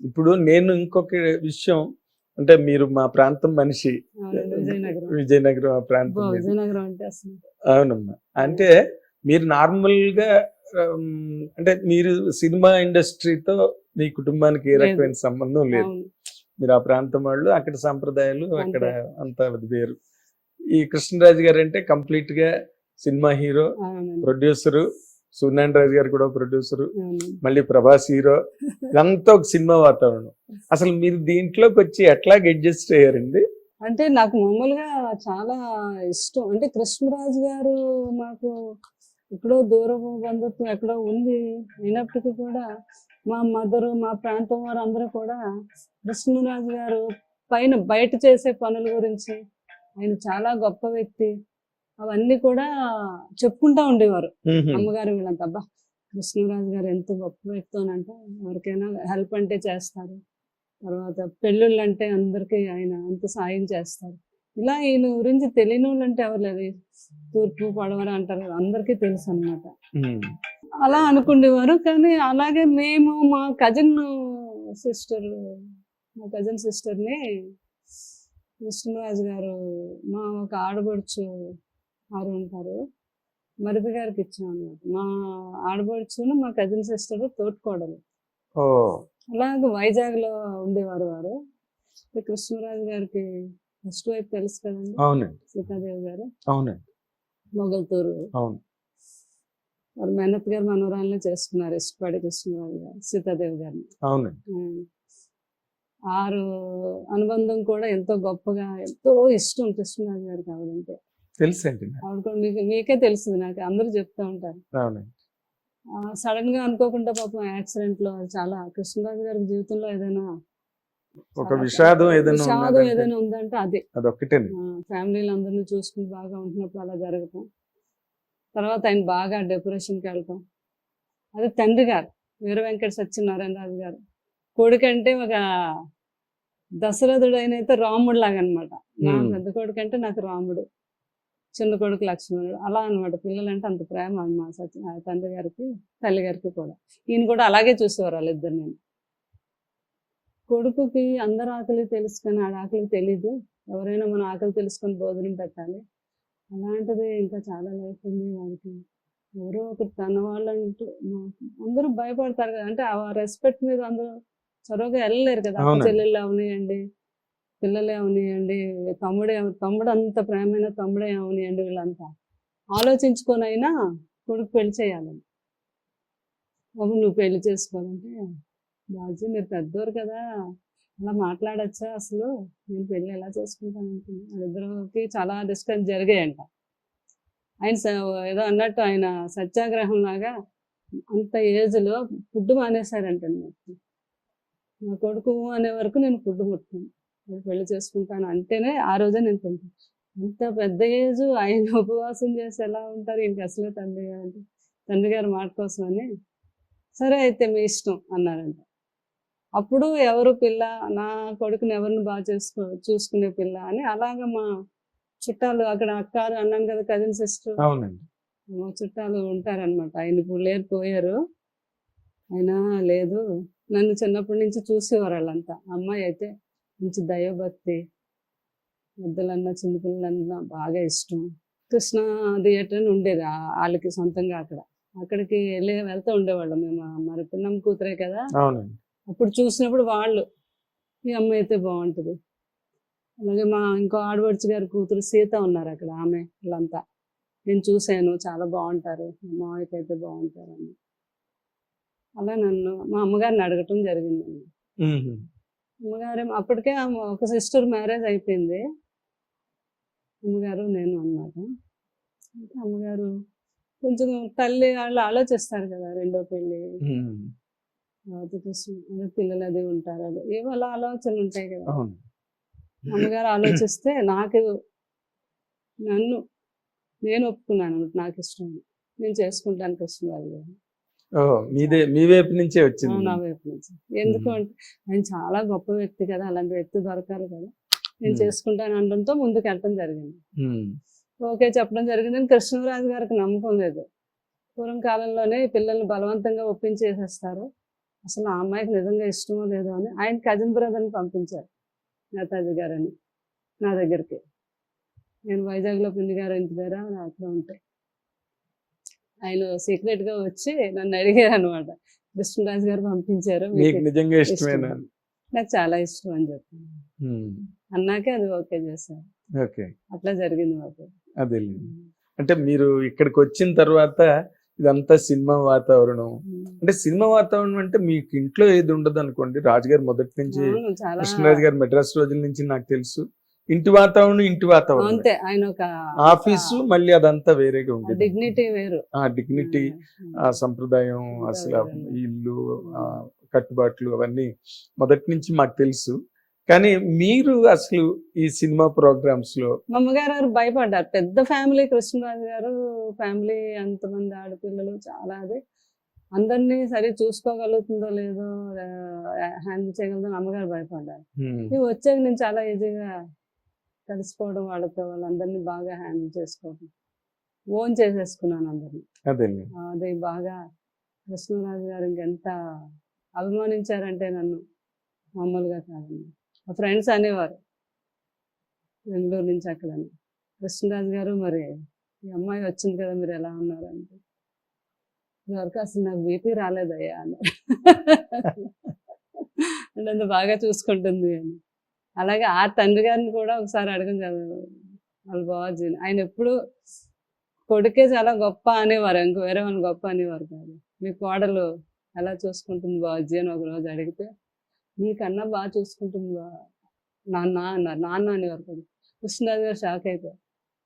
ఇప్పుడు నేను ఇంకొక విషయం అంటే మీరు మా ప్రాంతం మనిషి. విజయనగరం. ఆ ప్రాంతం అవునమ్మా. అంటే మీరు నార్మల్గా అంటే మీరు సినిమా ఇండస్ట్రీతో మీ కుటుంబానికి ఏ. రకమైన సంబంధం లేదు. మీరు ఆ ప్రాంతం వాళ్ళు అక్కడ సంప్రదాయాలు అక్కడ అంతా అది వేరు. ఈ కృష్ణరాజు గారు అంటే కంప్లీట్గా సినిమా హీరో ప్రొడ్యూసరు సునాన్ రాజు గారు కూడా ప్రొడ్యూసరు. మళ్ళీ ప్రభాస్ హీరో ఇదంతా ఒక సినిమా వాతావరణం. అసలు మీరు దీంట్లోకి వచ్చి ఎట్లా అడ్జస్ట్ అయ్యారండి? అంటే నాకు మామూలుగా చాలా ఇష్టం. అంటే కృష్ణరాజు గారు మాకు ఎక్కడో దూరపు బంధుత్వం ఎక్కడో ఉంది. అయినప్పటికీ కూడా మా మదరు మా ప్రాంతం వారు అందరూ కూడా కృష్ణరాజు గారు పైన బయట చేసే పనుల గురించి ఆయన చాలా గొప్ప వ్యక్తి. అవన్నీ కూడా చెప్పుకుంటా ఉండేవారు. మ్మ్. అమ్మగారు వీళ్ళంతా అబ్బా కృష్ణరాజు గారు ఎంత గొప్ప వ్యక్తి అని అంటే ఎవరికైనా హెల్ప్ అంటే చేస్తారు. తర్వాత పెళ్ళిళ్ళు అంటే అందరికీ ఆయన అంత సాయం చేస్తారు. ఇలా ఈయన గురించి తెలియని వాళ్ళు అంటే ఎవరు లేదు తూర్పు పడవర అంటారు అందరికీ తెలుసు అన్నమాట. మ్మ్. అలా అనుకునేవారు కానీ అలాగే మేము మా కజిన్ సిస్టర్ మా కజిన్ సిస్టర్ని కృష్ణరాజు గారు మా ఒక ఆడబడుచు వారు ఉంటారు. మరిది గారికి ఇచ్చాం అన్నమాట మా ఆడబడుచును మా కజిన్ సిస్టర్ తోటికోడలు. అలాగే వైజాగ్లో ఉండేవారు వారు. కృష్ణరాజు గారికి ఫస్ట్ వైపు తెలుసు కదండి? అవునండి. సీతాదేవి గారు. అవునండి. మొగల్తూరు. అవును. వారు మేనత్ గారు మనోరాలనే చేసుకున్నారు ఇష్టపడి కృష్ణరాజు గారు సీతాదేవి గారిని. అవునండి. ఆరు అనుబంధం కూడా ఎంతో గొప్పగా ఎంతో ఇష్టం కృష్ణరాజు గారికి ఆవిడంటే తెలుసండి మీకు తెలుస్తుంది నాకు అందరూ చెప్తా ఉంటారు. సడన్గా అనుకోకుండా పాపం యాక్సిడెంట్లో చాలా కృష్ణరాజు గారి జీవితంలో ఏదైనా ఒక విషాదం ఏదైనా విషాదం ఏదైనా ఉందంటే అదే. అదొక్కటేనండి. ఫ్యామిలీలు అందరినీ చూసుకుని బాగా ఉంటున్నప్పుడు అలా జరగటం. తర్వాత ఆయన బాగా డిప్రెషన్కి వెళ్ళటం. అది తండ్రి గారు వీర వెంకట సత్యనారాయణ రాజు గారు. కొడుకంటే ఒక దశరథుడు అయినైతే రాముడు లాగా అనమాట నా. పెద్ద కొడుకు అంటే నాకు రాముడు. చిన్న కొడుకు లక్ష్మణుడు. అలా అనమాట పిల్లలంటే అంత ప్రేమ మా సత్య తండ్రి గారికి తల్లి గారికి కూడా. ఈయన కూడా అలాగే చూసేవారు వాళ్ళిద్దరు నేను కొడుకుకి అందరి ఆకలి తెలుసుకొని ఆడ ఆకలి తెలీదు. ఎవరైనా మన ఆకలి తెలుసుకొని భోజనం పెట్టాలి. అలాంటిది ఇంకా చాలా లైఫ్ ఉంది వారికి ఎవరో ఒకరు తన వాళ్ళంటూ అందరూ భయపడతారు కదా. అంటే ఆ రెస్పెక్ట్ మీద అందరూ చొరవగా వెళ్ళలేరు కదా. చెల్లెళ్ళు అవనియండి. పిల్లలే అవనియండి. తమ్ముడే తమ్ముడు అంత ప్రేమైన తమ్ముడే అవనియండి వీళ్ళంతా. ఆలోచించుకొని అయినా కొడుకు పెళ్ళి చేయాలని బాబు నువ్వు పెళ్ళి చేసుకోవాలంటే బాజీ మీరు పెద్దోరు కదా. అలా మాట్లాడచ్చా అసలు? నేను పెళ్ళి ఎలా చేసుకుంటాను అనుకున్నా వాళ్ళిద్దరికి చాలా డిస్కస్ జరిగాయంట. ఆయన స- ఏదో అన్నట్టు ఆయన సత్యాగ్రహం లాగా అంత ఏజ్లో ఫుడ్ మానేశారంట నా కొడుకు అనే వరకు నేను ఫుడ్ ముట్టుకుని. నేను పెళ్ళి చేసుకుంటాను అంటేనే ఆ రోజే నేను తింటాను అంత పెద్ద ఏజ్ ఆయన ఉపవాసం చేసి ఎలా ఉంటారు ఇంక అసలే తండ్రి గారు? తండ్రి గారి మాట కోసం అని సరే అయితే మీ ఇష్టం అన్నారంట. అప్పుడు ఎవరు పిల్ల? నా కొడుకుని ఎవరిని బాగా చేసుకో చూసుకునే పిల్ల అని అలాగ మా చుట్టాలు అక్కడ అక్కారు అన్నాను కదా కజిన్ సిస్టర్ మా చుట్టాలు ఉంటారనమాట ఆయన ఇప్పుడు లేరు పోయారు. అయినా లేదు. నన్ను చిన్నప్పటి నుంచి చూసేవారు వాళ్ళంతా. అమ్మాయి అయితే మంచి దైవభక్తి పెద్దలన్నా చిన్నపిల్లలన్నా బాగా ఇష్టం. కృష్ణ థియేటర్ అని ఉండేది వాళ్ళకి సొంతంగా అక్కడ. అక్కడికి వెళ్ళి వెళ్తూ ఉండేవాళ్ళం మేము. మరి పిన్నమ్మ కూతురే కదా? అప్పుడు చూసినప్పుడు వాళ్ళు ఈ అమ్మాయి అయితే బాగుంటుంది. అలాగే మా ఇంకో ఆడపడుచు గారి కూతురు సీత ఉన్నారు అక్కడ ఆమె వీళ్ళంతా. నేను చూశాను చాలా బాగుంటారు. మా మామయ్యకి అయితే బాగుంటారు అని. అలా నన్ను మా అమ్మగారిని అడగటం జరిగిందండి. అమ్మగారు అప్పటికే ఆమె ఒక సిస్టర్ మ్యారేజ్ అయిపోయింది. అమ్మగారు నేను అన్నమాట. అయితే అమ్మగారు కొంచెం తల్లి వాళ్ళు ఆలోచిస్తారు కదా రెండో పెళ్ళి. పిల్లలు అది ఉంటారు అది. ఏవో అలా ఆలోచనలు ఉంటాయి కదా. అమ్మగారు ఆలోచిస్తే నాకు నన్ను నేను ఒప్పుకున్నాను నాకు ఇష్టం. నేను చేసుకుంటాను కృష్ణరాజు గారు ఓ మీదే మీ వైపు నుంచే వచ్చింది. నా వైపు నుంచి. ఎందుకు అంటే ఆయన చాలా గొప్ప వ్యక్తి కదా అలాంటి వ్యక్తి దొరకాలి కదా. నేను. చేసుకుంటాను అనడంతో ముందుకు వెళ్ళటం జరిగింది. ఓకే చెప్పడం జరిగింది. కానీ కృష్ణరాజు గారికి నమ్మకం లేదు. పూర్వం కాలంలోనే పిల్లల్ని బలవంతంగా ఒప్పించేసేస్తారు. అసలు ఆ అమ్మాయికి నిజంగా ఇష్టమో లేదో అని ఆయన కజిన్ బ్రదర్ని పంపించారు నేతాజీ గారని నా దగ్గరికి. నేను వైజాగ్లో పిన్ని గారు ఇంటి దగ్గర అక్కడ ఉంటాయి ఆయన secret గా వచ్చి నన్ను అడిగారు అనమాట కృష్ణరాజు గారు పంపించారు నిజంగా ఇష్టమేనా? ఇష్టం. నాకు చాలా ఇష్టం అని చెప్పాను అన్నాకే అది ఓకే చేశారు. ఓకే. అట్లా జరిగింది మాకు. అదే అంటే మీరు ఇక్కడికి వచ్చిన తర్వాత ఇదంతా సినిమా వాతావరణం. అంటే సినిమా వాతావరణం అంటే మీకు ఇంట్లో ఏది ఉండదు అనుకోండి. రాజుగారు మొదటి నుంచి కృష్ణరాజు గారు మెడ్రాస్ రోజుల నుంచి నాకు తెలుసు. ఇంటి వాతావరణం ఇంటి వాతావరణం అంతే ఆయన ఒక ఆఫీసు మళ్ళీ అదంతా వేరేగా ఉండేది. డిగ్నిటీ వేరు. ఆ డిగ్నిటీ ఆ సంప్రదాయం అసలు ఇల్లు కట్టుబాట్లు అవన్నీ మొదటి నుంచి మాకు తెలుసు. కానీ మీరు అసలు ఈ సినిమా ప్రోగ్రామ్స్లో అమ్మగారు గారు భయపడ్డారు. పెద్ద ఫ్యామిలీ కృష్ణరాజు గారు ఫ్యామిలీ అంతమంది ఆడపిల్లలు చాలా అది. అందరినీ సరి చూసుకోగలుగుతుందో లేదో హ్యాండిల్ చేయగలదో అని అమ్మగారు భయపడ్డారు. వచ్చాక నేను చాలా ఈజీగా కలిసిపోవడం వాళ్ళతో వాళ్ళందరినీ బాగా హ్యాండిల్ చేసుకోవడం. ఓన్ చేసేసుకున్నాను అందరినీ. అదే బాగా కృష్ణరాజు గారు ఇంకెంత అభిమానించారంటే నన్ను. మామూలుగా కాదండి. మా ఫ్రెండ్స్ అనేవారు. బెంగళూరు నుంచి అక్కడ కృష్ణరాజు గారు మరి ఈ అమ్మాయి వచ్చింది కదా మీరు ఎలా ఉన్నారు అంటే వరకు అసలు నాకు బీపీ రాలేదయ్యా అని. అంటే బాగా చూసుకుంటుంది అని. అలాగే ఆ తండ్రి గారిని కూడా ఒకసారి అడగం చదువు వాళ్ళు బాగా ఆయన ఎప్పుడు కొడుకే చాలా గొప్ప అనేవారు ఇంకో వేరే వాళ్ళు గొప్ప అనేవారు కాదు. మీ కోడలు ఎలా చూసుకుంటుంది బాబాజీ అని ఒక రోజు అడిగితే నీకన్నా బాగా చూసుకుంటుంది బా నాన్న అన్నారు. నాన్న అనేవారు కదా. కృష్ణరాజు గారు షాక్ అయిపోయారు.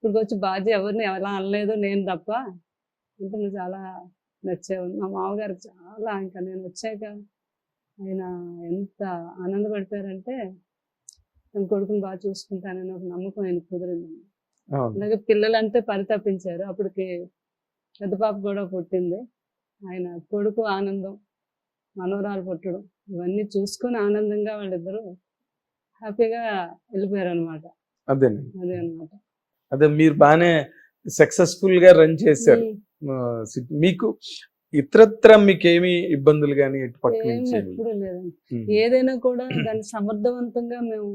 ఇప్పుడు వచ్చి బాజీ ఎవరిని ఎలా అనలేదు నేను తప్ప? అంటే నువ్వు చాలా నచ్చావు. మా మామగారు చాలా ఇంకా నేను వచ్చాక ఆయన ఎంత ఆనందపడిపోయారంటే తన కొడుకుని బాగా చూసుకుంటానని ఒక నమ్మకం ఆయన కుదిరింది. అలాగే పిల్లలంటే పరితపించారు. అప్పటికి పెద్ద పాప కూడా పుట్టింది. ఆయన కొడుకు ఆనందం మనవరాలు పుట్టడం ఇవన్నీ చూసుకొని ఆనందంగా వాళ్ళిద్దరూ హ్యాపీగా వెళ్ళిపోయారు అనమాట అదేనండి. అదే అనమాట అదే మీరు బాగానే సక్సెస్ఫుల్గా రన్ చేశారు. మీకు ఇతరత్ర మీకు ఏమి ఇబ్బందులు కానీ పక్క నుంచి ఏమి? ఎప్పుడు లేదండి. ఏదైనా కూడా దాన్ని సమర్థవంతంగా మేము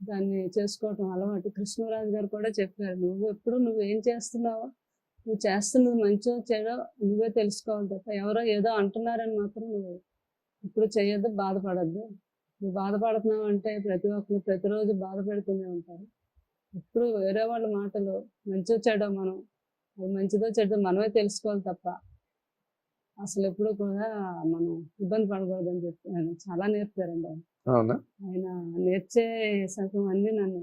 దాన్ని చేసుకోవటం అలవాటు. కృష్ణరాజు గారు కూడా చెప్పారు నువ్వు ఎప్పుడు నువ్వు ఏం చేస్తున్నావో నువ్వు చేస్తున్నది మంచో చెడో నువ్వే తెలుసుకోవాలి తప్ప ఎవరో ఏదో అంటున్నారని మాత్రం నువ్వు ఇప్పుడు చేయొద్దు బాధపడద్దు. నువ్వు బాధపడుతున్నావు అంటే ప్రతి ఒక్కరు ప్రతిరోజు బాధపడుతూనే ఉంటారు. ఇప్పుడు వేరే వాళ్ళ మాటలు మంచో చెడో మనం అది మంచిదో చెడ్డో మనమే తెలుసుకోవాలి తప్ప అసలు ఎప్పుడు కూడా మనం ఇబ్బంది పడకూడదని చెప్పి ఆయన చాలా నేర్పారండి ఆయన. ఆయన నేర్చే సగం అన్ని నన్ను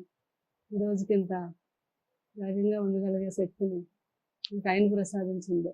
ఈ రోజుకి ఇంత ధైర్యంగా ఉండగలిగే శక్తిని నాకు ఆయన ప్రసాదించింది